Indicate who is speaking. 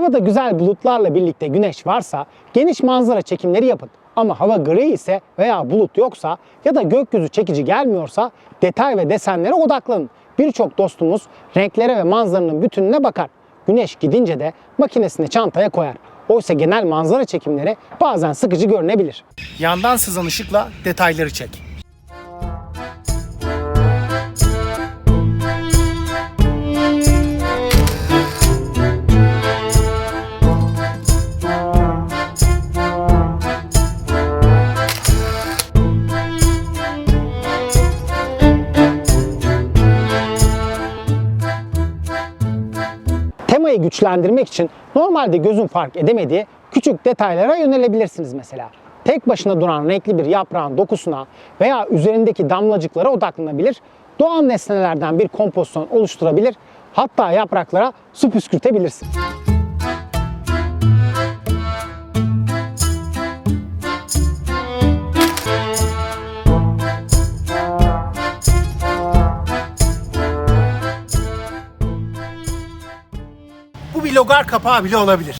Speaker 1: Havada güzel bulutlarla birlikte güneş varsa geniş manzara çekimleri yapın. Ama hava gri ise veya bulut yoksa ya da gökyüzü çekici gelmiyorsa detay ve desenlere odaklanın. Birçok dostumuz renklere ve manzaranın bütününe bakar. Güneş gidince de makinesini çantaya koyar. Oysa genel manzara çekimleri bazen sıkıcı görünebilir. Yandan sızan ışıkla detayları çek. Temayı güçlendirmek için normalde gözün fark edemediği küçük detaylara yönelebilirsiniz mesela. Tek başına duran renkli bir yaprağın dokusuna veya üzerindeki damlacıklara odaklanabilir, doğal nesnelerden bir kompozisyon oluşturabilir, hatta yapraklara su püskürtebilirsin. Bir logar kapağı bile olabilir.